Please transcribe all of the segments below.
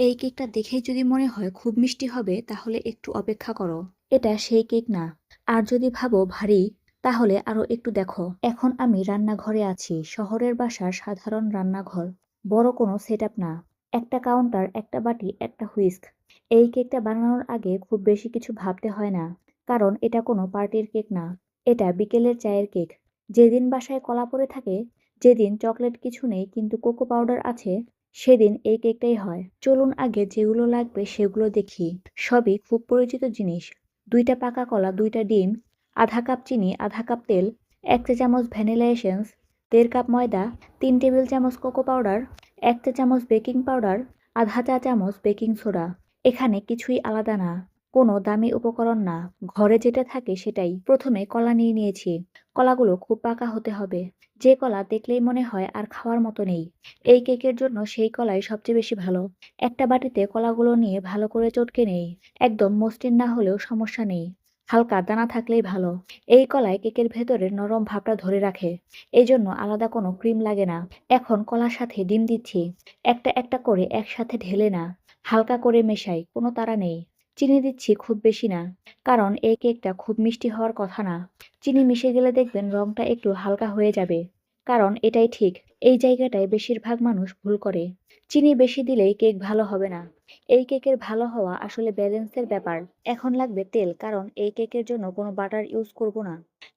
এই কেকটা দেখেই যদি মনে হয় খুব মিষ্টি হবে, তাহলে একটু অপেক্ষা করো। এটা সেই কেক না। আর যদি ভাবো ভারী, তাহলে আরও একটু দেখো। এখন আমি রান্নাঘরে আছি। শহরের বাসার সাধারণ রান্নাঘর। বড় কোনো সেট না। একটা কাউন্টার, একটা বাটি, একটা হুইস্ক। এই কেকটা বানানোর আগে খুব বেশি কিছু ভাবতে হয় না। কারণ এটা কোনো পার্টির কেক না। এটা বিকেলের চায়ের কেক। যেদিন বাসায় কলা পরে থাকে, যেদিন চকলেট কিছু নেই কিন্তু কোকো পাউডার আছে সেদিন এই কেকটাই হয়। চলুন আগে যেগুলো লাগবে সেগুলো দেখি। সবই খুব পরিচিত জিনিস। দুইটা পাকা কলা, দুইটা ডিম, আধা কাপ চিনি, আধা কাপ তেল, এক চা চামচ ভ্যানিলা এসেন্স, দেড় কাপ ময়দা, তিন টেবিল চামচ কোকো পাউডার, এক চা চামচ বেকিং পাউডার, আধা চা চামচ বেকিং সোডা। এখানে কিছুই আলাদা না। কোনো দামি উপকরণ না। ঘরে যেটা থাকে সেটাই। প্রথমে কলা নিয়ে নিয়েছি। কলাগুলো খুব পাকা হতে হবে। যে কলা দেখলেই মনে হয় আর খাওয়ার মতো নেই। এই কেকের জন্য সেই কলাই সবচেয়ে বেশি ভালো। একটা বাটিতে কলাগুলো নিয়ে ভালো করে চটকে নেই। একদম মসৃণ না হলেও সমস্যা নেই। হালকা দানা থাকলেই ভালো। এই কলায় কেকের ভেতরের নরম ভাবটা ধরে রাখে। এই জন্য আলাদা কোনো ক্রিম লাগে না। এখন কলার সাথে ডিম দিচ্ছি। একটা একটা করে একসাথে ঢেলে না। হালকা করে মেশাই, কোনো তারা নেই। চিনি দিচ্ছি খুব বেশি না, কারণ এই কেকটা খুব মিষ্টি হওয়ার কথা না। চিনি মিশে গেলে দেখবেন রংটা একটু হালকা হয়ে যাবে, কারণ এটাই ঠিক, এই জায়গাটায় বেশিরভাগ মানুষ ভুল করে। চিনি বেশি দিলেই কেক ভালো হবে না। এই কেকের ভালো হওয়া আসলে ব্যালেন্সের ব্যাপার। এখন লাগবে তেল, কারণ এই কেকের জন্য কোনো বাটার ইউজ করব না,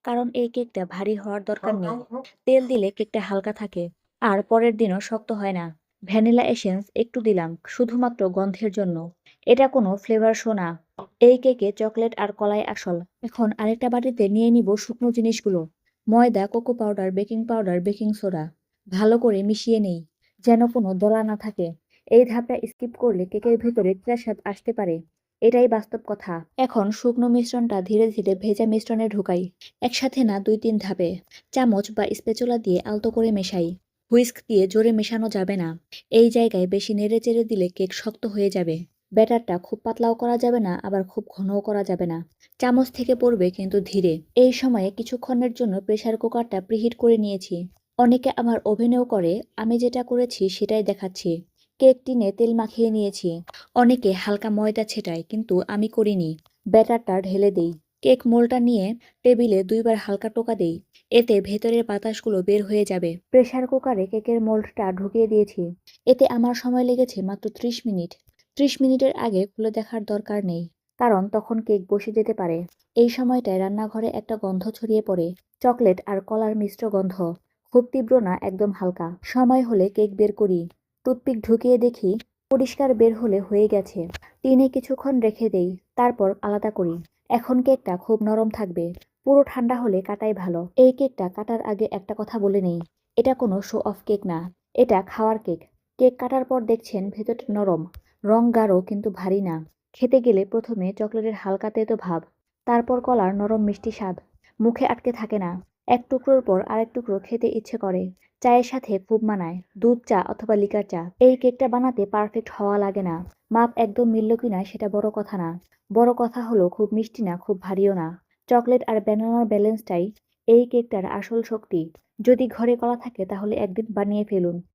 কারণ এই কেকটা ভারী হওয়ার দরকার নেই। তেল দিলে কেকটা হালকা থাকে, আর পরের দিনও শক্ত হয় না। ভ্যানিলা এসেন্স একটু দিলাম, শুধুমাত্র গন্ধের জন্য। এটা কোনো ফ্লেভার শো না। এই কেকে চকলেট আর কলাই আসল। এখন আরেকটা বাটিতে নিয়ে নিব শুকনো জিনিসগুলো। ময়দা cocoa powder baking powder baking soda ভালো করে মিশিয়ে নেই, যেন কোনো দলা না থাকে। এই ধাপটা স্কিপ করলে কেকের ভেতরে স্বাদ আসতে পারে। এটাই বাস্তব কথা। এখন শুকনো মিশ্রণটা ধীরে ধীরে ভেজা মিশ্রণে ঢুকাই। একসাথে না দুই তিন ধাপে। চামচ বা স্পেচুলা দিয়ে আলতো করে মেশাই। হুইস্ক দিয়ে জোরে মেশানো যাবে না। এই জায়গায় বেশি নেড়ে চেড়ে দিলে কেক শক্ত হয়ে যাবে। ব্যাটারটা খুব পাতলাও করা যাবে না, আবার খুব ঘনও করা যাবে না। চামচ থেকে পড়বে কিন্তু ধীরে। এই সময়ে কিছুক্ষণের জন্য প্রেশার কুকারটা প্রিহিট করে নিয়েছি। অনেকে আমার ওভেনেও করে, আমি যেটা করেছি সেটাই দেখাচ্ছি। কেক টিনে তেল মাখিয়ে নিয়েছি। অনেকে হালকা ময়দা ছেটায়, কিন্তু আমি করিনি। ব্যাটারটা ঢেলে দেই। কেক মোলটা নিয়ে টেবিলে দুইবার হালকা টোকা দেই। এতে ভেতরের বাতাসগুলো বের হয়ে যাবে। প্রেসার কুকারে কেকের মোল্ডটা ঢুকিয়ে দিয়েছি। এতে আমার সময় লেগেছে মাত্র ত্রিশ মিনিট। ত্রিশ মিনিটের আগে খুলে দেখার দরকার নেই, কারণ তখন কেক বসে যেতে পারে। এই সময়টায় রান্নাঘরে একটা গন্ধ ছড়িয়ে পড়ে, চকলেট আর কলার মিশ্র গন্ধ। খুব তীব্র না, একদম হালকা। সময় হলে কেক বের করি। টুথপিক ঢুকিয়ে দেখি, পরিষ্কার বের হলে হয়ে গেছে। টিনে কিছুক্ষণ রেখে দেই, তারপর আলাদা করি। এখন কেকটা খুব নরম থাকবে। পুরো ঠান্ডা হলে কাটাই ভালো। এই কেকটা কাটার আগে একটা কথা বলে নেই। এটা কোনো শো অফ কেক না। এটা খাওয়ার কেক। কেক কাটার পর দেখছেন ভেতরটা নরম। রং গাঢ় কিন্তু ভারী না। খেতে গেলে প্রথমে চকলেটের হালকা তেতো ভাব, তারপর কলার নরম মিষ্টি স্বাদ। মুখে আটকে থাকে না। এক টুকরোর পর আরেক টুকরো খেতে ইচ্ছে করে। চায়ের সাথে খুব মানায়, দুধ চা অথবা লিকার চা। এই কেকটা বানাতে পারফেক্ট হওয়া লাগে না। মাপ একদম মিলল কিনা সেটা বড় কথা না। বড় কথা হলো খুব মিষ্টি না, খুব ভারীও না। চকলেট আর ব্যানানার ব্যালেন্সটাই এই কেকটার আসল শক্তি। যদি ঘরে কলা থাকে তাহলে একদিন বানিয়ে ফেলুন।